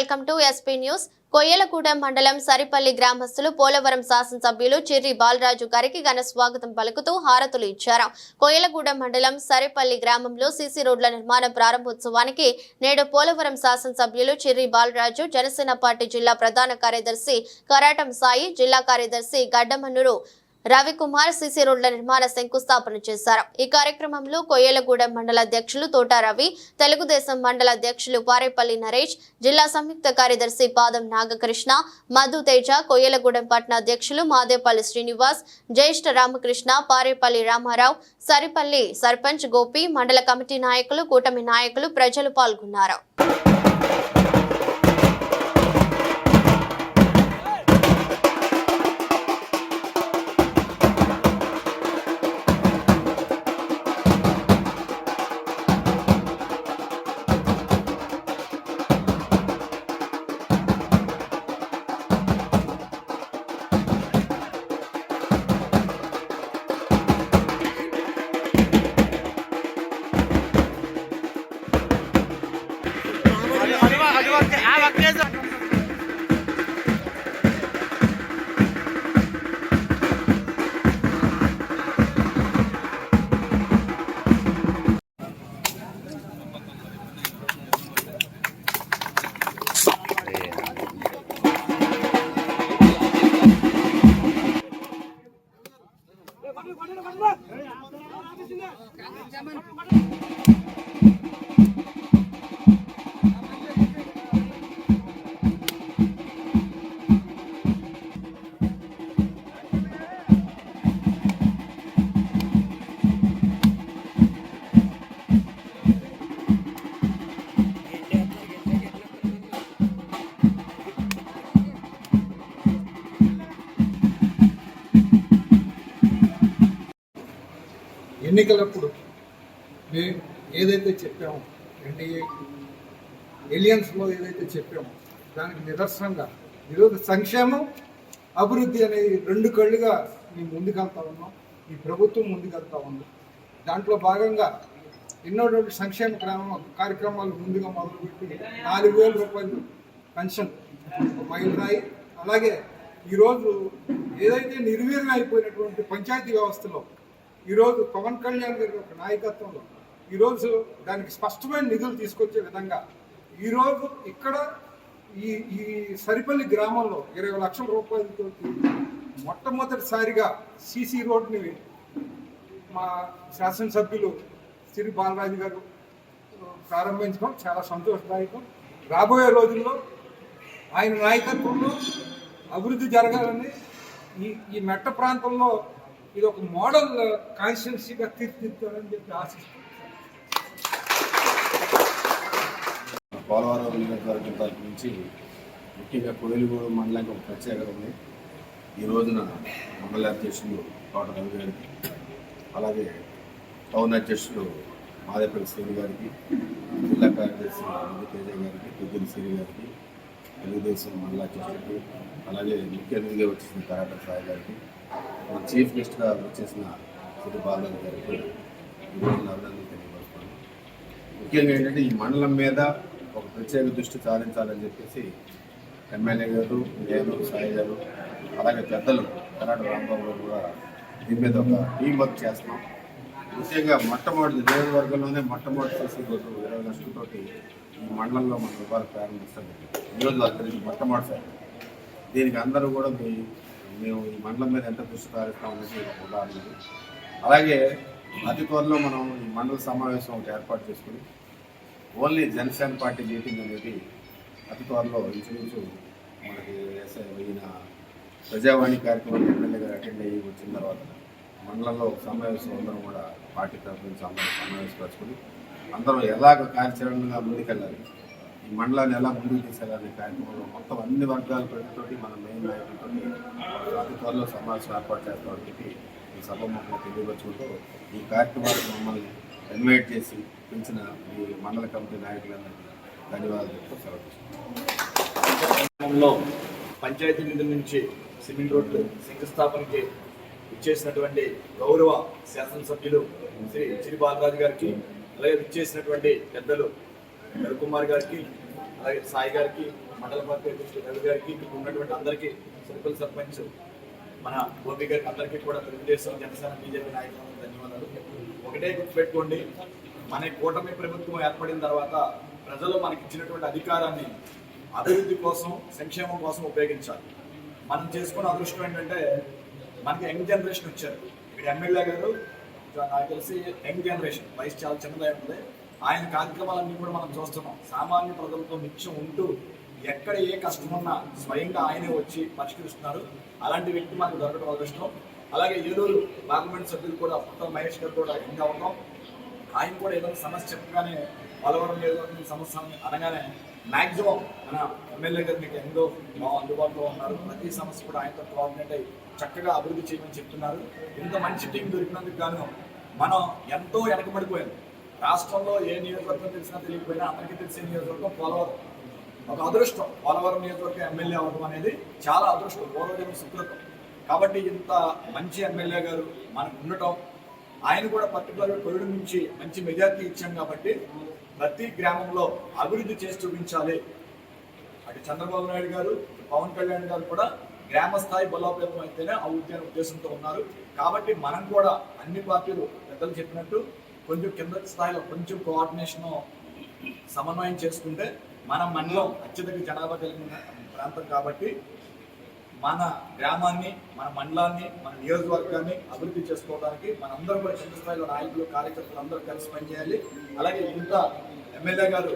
Welcome to SP News. Koyyalagudem మండలం సరిపల్లి గ్రామస్తులు పోలవరం శాసనసభ్యులు చిర్రి బాలరాజు గారికి ఘన స్వాగతం పలుకుతూ హారతులు ఇచ్చారు. కొయ్యలగూడెం మండలం సరిపల్లి గ్రామంలో సీసీ రోడ్ల నిర్మాణ ప్రారంభోత్సవానికి నేడు పోలవరం శాసనసభ్యులు చిర్రి బాలరాజు జనసేన పార్టీ జిల్లా ప్రధాన కార్యదర్శి కరాటం సాయి జిల్లా కార్యదర్శి గడ్డమన్నూరు రవికుమార్ సిసి రోడ్ల నిర్మాణ శంకుస్థాపన చేశారు. ఈ కార్యక్రమంలో కొయ్యలగూడెం మండల అధ్యక్షులు తోట రవి తెలుగుదేశం మండల అధ్యక్షులు పారేపల్లి నరేష్ జిల్లా సంయుక్త కార్యదర్శి పాదం నాగకృష్ణ మధు తేజ కొయ్యలగూడెం పట్టణ అధ్యక్షులు మాదేపల్లి శ్రీనివాస్ జ్యేష్ఠ రామకృష్ణ పారేపల్లి రామారావు సరిపల్లి సర్పంచ్ గోపి మండల కమిటీ నాయకులు కూటమి నాయకులు ప్రజలు పాల్గొన్నారు. ఎన్నికలప్పుడు మేము ఏదైతే చెప్పామో ఎన్డీఏ ఎలియన్స్లో ఏదైతే చెప్పామో దానికి నిదర్శనంగా ఈరోజు సంక్షేమం అభివృద్ధి అనేది రెండు కళ్ళుగా మేము ముందుకెళ్తా ఉన్నాం ఈ ప్రభుత్వం ముందుకెళ్తా ఉంది. దాంట్లో భాగంగా ఎన్నోటువంటి సంక్షేమ కార్యక్రమాలు ముందుగా మొదలుపెట్టి నాలుగు వేల రూపాయలు పెన్షన్ ఒక మైలురాయి అలాగే ఈరోజు ఏదైతే నిర్వీర్యం అయిపోయినటువంటి పంచాయతీ వ్యవస్థలో ఈరోజు పవన్ కళ్యాణ్ గారి యొక్క నాయకత్వంలో ఈరోజు దానికి స్పష్టమైన నిధులు తీసుకొచ్చే విధంగా ఈరోజు ఇక్కడ ఈ ఈ సరిపల్లి గ్రామంలో ఇరవై లక్షల రూపాయలతో మొట్టమొదటిసారిగా సీసీ రోడ్ని మా శాసనసభ్యులు శ్రీ బాలరాజు గారు ప్రారంభించడం చాలా సంతోషదాయకం. రాబోయే రోజుల్లో ఆయన నాయకత్వంలో అభివృద్ధి జరగాలని ఈ ఈ మెట్ట ప్రాంతంలో ఇది ఒక మోడల్ కాన్స్టిట్యున్సీగా తీర్చిదిద్దాలని చెప్పి ఆశిస్తున్నాను పోలవరం నియోజకవర్గం తరపు నుంచి ముఖ్యంగా కోయిలగూడ మండలానికి ఒక ప్రత్యేకత ఉంది. ఈ రోజున మండల అధ్యక్షులు తోట రవి గారికి అలాగే టౌన్ అధ్యక్షులు మాదేపల్లి శ్రీని గారికి జిల్లా కార్యదర్శి తేజ గారికి పెద్దల శ్రీ గారికి తెలుగుదేశం మండల అధ్యక్షుడికి అలాగే ముఖ్య అతిథిగా వచ్చేసిన కరాట సాయి గారికి మన చీఫ్ గెస్ట్గా వచ్చేసిన కుటుంబాలను బాలరాజు గారికి అభినందనలు ముఖ్యంగా ఏంటంటే ఈ మండలం మీద ఒక ప్రత్యేక దృష్టి సాధించాలని చెప్పేసి ఎమ్మెల్యే గారు నేను సాయి గారు అలాగే పెద్దలు కర్ణాటక రాంబాబు గారు కూడా దీని మీద ఒక టీం వర్క్ చేస్తున్నాం. ముఖ్యంగా మొట్టమొదటి నియోజకవర్గంలోనే మొట్టమొదటి చేసి రోజు ఇరవై లక్షలతోటి ఈ మండలంలో మనం ఇవ్వాలి ప్రారంభిస్తాం ఈరోజు అక్కడికి మొట్టమొదటిసారి. దీనికి అందరూ కూడా మీ మేము ఈ మండలం మీద ఎంత దృష్టి సారిస్తాం అనేది ఒక ఉదాహరణ. అలాగే అతి త్వరలో మనం ఈ మండల సమావేశం ఒకటి ఏర్పాటు చేసుకుని ఓన్లీ జనసేన పార్టీ మీటింగ్ అనేది అతి త్వరలో ఇంచుమించు మనకి ఎస్ఐ ఈయన ప్రజావాణి కార్యక్రమం ఎమ్మెల్యే గారు అటెండ్ అయ్యి వచ్చిన తర్వాత మండలంలో సమావేశం అందరం కూడా పార్టీ తరఫున సమావేశపరచుకుని అందరం ఎలాగ కార్యాచరణగా ముందుకెళ్ళాలి మండలాన్ని ఎలా ముందుకు తీసుకెళ్ళాలనే కార్యక్రమంలో మొత్తం అన్ని వర్గాల ప్రజలతోటి మన మెయిన్ నాయకులతో అతి త్వరలో సమావేశం ఏర్పాటు చేస్తామని చెప్పి ఈ సభ మొక్కలు తెలియవచ్చుకుంటూ ఈ కార్యక్రమాలకు మమ్మల్ని ఇన్వైట్ చేసి పెంచిన ఈ మండల కమిటీ నాయకులందరికీ ధన్యవాదాలు చెప్తూ సెలవు పంచాయతీ నిధుల నుంచి సిమెంట్ రోడ్లు శంకుస్థాపనకి ఇచ్చేసినటువంటి గౌరవ శాసనసభ్యులు శ్రీ చిరి బాలరాజు గారికి అలాగే ఇచ్చేసినటువంటి పెద్దలు రవికుమార్ గారికి అలాగే సాయి గారికి మండల పార్టీ అధ్యక్షుడు రవి గారికి ఇక్కడ ఉన్నటువంటి అందరికీ సర్పల్ సర్పంచ్ మన గోపి గారికి అందరికీ కూడా తెలుగుదేశం జనసేన బీజేపీ నాయకులకు ధన్యవాదాలు. ఒకటే గుర్తుపెట్టుకోండి మన కూటమి ప్రభుత్వం ఏర్పడిన తర్వాత ప్రజలు మనకి ఇచ్చినటువంటి అధికారాన్ని అభివృద్ధి కోసం సంక్షేమం కోసం ఉపయోగించాలి. మనం చేసుకున్న అదృష్టం ఏంటంటే మనకి యంగ్ జనరేషన్ వచ్చారు. ఇక్కడ ఎమ్మెల్యే గారు నాకు తెలిసి యంగ్ జనరేషన్ వయసు చాలా చిన్నదై ఉంటుంది ఆయన కార్యక్రమాలన్నీ కూడా మనం చూస్తున్నాం. సామాన్య ప్రజలతో నిత్యం ఉంటూ ఎక్కడ ఏ కష్టం ఉన్నా స్వయంగా ఆయనే వచ్చి పరిష్కరిస్తున్నారు. అలాంటి వ్యక్తి మనకు దొరకడం అదృష్టం. అలాగే ఏలూరు పార్లమెంట్ సభ్యులు కూడా పుట్ట మహేష్ గారు కూడా ఇంకా ఉన్నాం. ఆయన కూడా ఏదైనా సమస్య చెప్పగానే పోలవరం నియోజకవర్గం సమస్య అనగానే మ్యాక్సిమం మన ఎమ్మెల్యే గారు మీకు ఎంతో మా అందుబాటులో ఉన్నారు. ప్రతి సమస్య కూడా ఆయనతో కోఆర్డినేట్ అయ్యి చక్కగా అభివృద్ధి చేయమని చెప్తున్నారు. ఇంత మంచి టీం దొరికినందుకు గాను మనం ఎంతో వెనకబడిపోయాం. రాష్ట్రంలో ఏ నియోజకవర్గం తెలిసినా తెలియకపోయినా అందరికీ తెలిసే నియోజకవర్గం పోలవరం. ఒక అదృష్టం. పోలవరం నియోజకవర్గం ఎమ్మెల్యే అవ్వడం అనేది చాలా అదృష్టం. పూర్వజన్మ సుకృతం. కాబట్టి ఇంత మంచి ఎమ్మెల్యే గారు మనకు ఉండటం ఆయన కూడా పర్టికులర్ కోవిడ్ నుంచి మంచి మెజార్టీ ఇచ్చాం కాబట్టి ప్రతి గ్రామంలో అభివృద్ధి చేసి చూపించాలి. అటు చంద్రబాబు నాయుడు గారు పవన్ కళ్యాణ్ గారు కూడా గ్రామ స్థాయి బలోపేతం అయితేనే అభివృద్ధి అనే ఉద్దేశంతో ఉన్నారు. కాబట్టి మనం కూడా అన్ని పార్టీలు పెద్దలు చెప్పినట్టు కొంచెం కింద స్థాయిలో కొంచెం కోఆర్డినేషన్ సమన్వయం చేసుకుంటే మన మండలం అత్యధిక జనాభా కలిగిన ప్రాంతం కాబట్టి మన గ్రామాన్ని మన మండలాన్ని మన నియోజకవర్గాన్ని అభివృద్ధి చేసుకోవడానికి మనందరం కూడా చిన్న స్థాయిలో నాయకులు కార్యకర్తలు అందరూ కలిసి పనిచేయాలి. అలాగే ఇంత ఎమ్మెల్యే గారు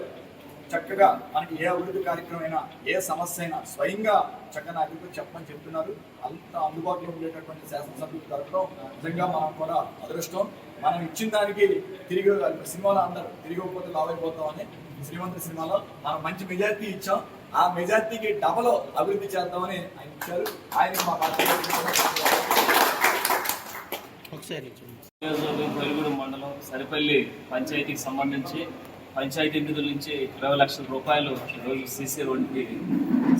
చక్కగా మనకి ఏ అభివృద్ధి కార్యక్రమం అయినా ఏ సమస్య అయినా స్వయంగా చక్కగా నాయకులకు చెప్పమని చెప్తున్నారు. అంత అందుబాటులో ఉండేటటువంటి శాసనసభ్యులు దొరకడం నిజంగా మనం కూడా అదృష్టం. మనం ఇచ్చిన దానికి తిరిగి సినిమాలో అందరూ తిరిగిపోతే లావైపోతామని శ్రీమంతుడి సినిమాలో మనం మంచి మెజార్టీ ఇచ్చాం. ఆ మెజార్టీకి డబల్ అభివృద్ధి చేద్దామని ఆయన ఇచ్చారు. ఆయన మా ఒకసారి మండలం సరిపల్లి పంచాయతీకి సంబంధించి పంచాయతీ నిధుల నుంచి ఇరవై లక్షల రూపాయలు ఈరోజు సీసీ రోడ్డుకి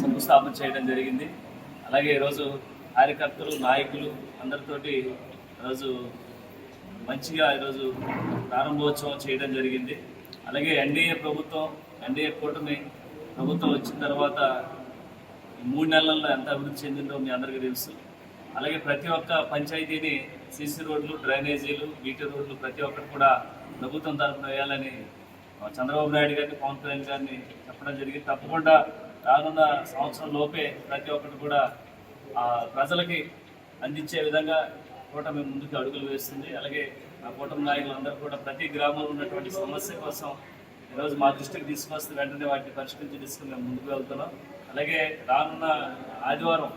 శంకుస్థాపన చేయడం జరిగింది. అలాగే ఈరోజు కార్యకర్తలు నాయకులు అందరితోటి ఈరోజు మంచిగా ఈరోజు ప్రారంభోత్సవం చేయడం జరిగింది. అలాగే ఎన్డీఏ ప్రభుత్వం ఎన్డీఏ కూటమి ప్రభుత్వం వచ్చిన తర్వాత మూడు నెలల్లో ఎంత అభివృద్ధి చెందిందో మీ అందరికీ తెలుసు. అలాగే ప్రతి ఒక్క పంచాయతీని సీసీ రోడ్లు డ్రైనేజీలు బీటీ రోడ్లు ప్రతి ఒక్కటి కూడా ప్రభుత్వం తరఫున వేయాలని చంద్రబాబు నాయుడు గారిని పవన్ కళ్యాణ్ గారిని చెప్పడం జరిగింది. తప్పకుండా రానున్న సంవత్సరం లోపే ప్రతి ఒక్కరు కూడా ఆ, ప్రజలకి అందించే విధంగా కూటమి ముందుకు అడుగులు వేస్తుంది. అలాగే ఆ కూటమి నాయకులందరూ కూడా ప్రతి గ్రామంలో ఉన్నటువంటి సమస్య కోసం ఈరోజు మా దృష్టికి తీసుకొస్తే వెంటనే వాటిని పరిష్కరించి తీసుకుని మేము ముందుకు వెళ్తున్నాం. అలాగే రానున్న ఆదివారం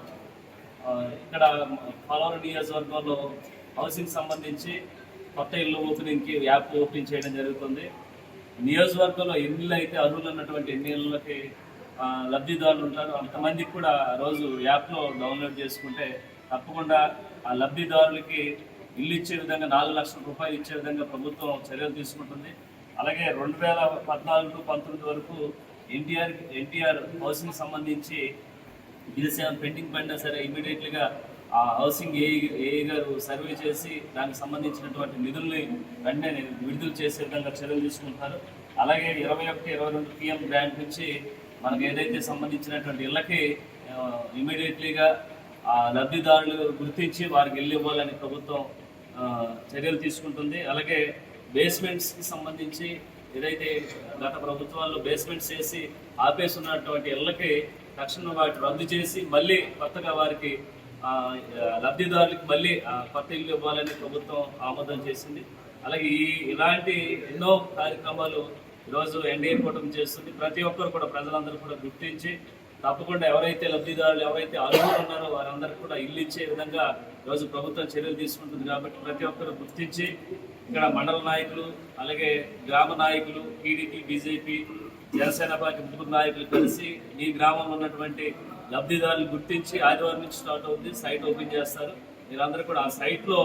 ఇక్కడ పలవరం నియోజకవర్గంలో హౌసింగ్ సంబంధించి కొత్త ఇల్లు ఓపెనింగ్కి యాప్ ఓపెన్ చేయడం జరుగుతుంది. నియోజకవర్గంలో ఎన్ని అయితే అర్హులు అన్నటువంటి ఎన్ని లబ్ధిదారులు ఉంటారు అంతమందికి కూడా రోజు యాప్లో డౌన్లోడ్ చేసుకుంటే తప్పకుండా ఆ లబ్ధిదారులకి ఇల్లు ఇచ్చే విధంగా నాలుగు లక్షల రూపాయలు ఇచ్చే విధంగా ప్రభుత్వం చర్యలు తీసుకుంటుంది. అలాగే రెండు వేల పద్నాలుగు పంతొమ్మిది వరకు ఎన్టీఆర్ ఎన్టీఆర్ హౌసింగ్ సంబంధించి బిల్స్ ఏమైనా పెండింగ్ పడినా సరే ఇమీడియట్లీగా ఆ హౌసింగ్ ఏ ఏ గారు సర్వే చేసి దానికి సంబంధించినటువంటి నిధుల్ని వెంటనే విడుదల చేసే విధంగా చర్యలు తీసుకుంటున్నారు. అలాగే ఇరవై ఒకటి ఇరవై రెండు పిఎం గ్రాంట్ నుంచి మనకు ఏదైతే సంబంధించినటువంటి ఇళ్ళకి ఇమీడియట్లీగా ఆ లబ్ధిదారులు గుర్తించి వారికి ఇల్లు ఇవ్వాలని ప్రభుత్వం చర్యలు తీసుకుంటుంది. అలాగే బేస్మెంట్స్కి సంబంధించి ఏదైతే గత ప్రభుత్వాల్లో బేస్మెంట్స్ చేసి ఆపేసి ఉన్నటువంటి ఇళ్ళకి తక్షణం వాటి రద్దు చేసి మళ్ళీ కొత్తగా వారికి లబ్ధిదారులకు మళ్ళీ కొత్త ఇల్లు ఇవ్వాలని ప్రభుత్వం ఆమోదం చేసింది. అలాగే ఈ ఇలాంటి ఎన్నో కార్యక్రమాలు ఈరోజు ఎన్డీఏ కూటమి చేస్తుంది. ప్రతి ఒక్కరు కూడా ప్రజలందరూ కూడా గుర్తించి తప్పకుండా ఎవరైతే లబ్ధిదారులు ఎవరైతే అర్హులు ఉన్నారో వారందరికీ కూడా ఇల్లు ఇచ్చే విధంగా ఈరోజు ప్రభుత్వం చర్యలు తీసుకుంటుంది కాబట్టి ప్రతి ఒక్కరు గుర్తించి ఇక్కడ మండల నాయకులు అలాగే గ్రామ నాయకులు టీడీపీ బీజేపీ జనసేన పార్టీ ముగ్గురు నాయకులు కలిసి ఈ గ్రామంలో ఉన్నటువంటి లబ్ధిదారులు గుర్తించి ఆదివారం నుంచి స్టార్ట్ అవుతుంది సైట్ ఓపెన్ చేస్తారు. మీరందరూ కూడా ఆ సైట్లో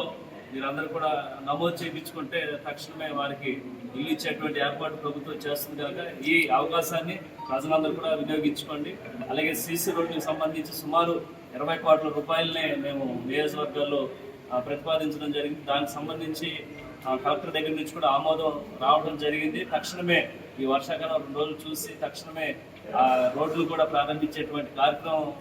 మీరందరూ కూడా నమోదు చేయించుకుంటే తక్షణమే వారికి ఇల్లు ఇచ్చేటువంటి ఏర్పాటు ప్రభుత్వం చేస్తుంది కనుక ఈ అవకాశాన్ని ప్రజలందరూ కూడా వినియోగించుకోండి. అలాగే సీసీ రోడ్డుకి సంబంధించి సుమారు ఇరవై కోట్ల రూపాయలనే మేము నియోజకవర్గాల్లో ప్రతిపాదించడం జరిగింది. దానికి సంబంధించి ఆ కలెక్టర్ దగ్గర నుంచి కూడా ఆమోదం రావడం జరిగింది. తక్షణమే ఈ వర్షాకాలం రెండు రోజులు చూసి తక్షణమే రోడ్లు కూడా ప్రారంభించేటువంటి కార్యక్రమం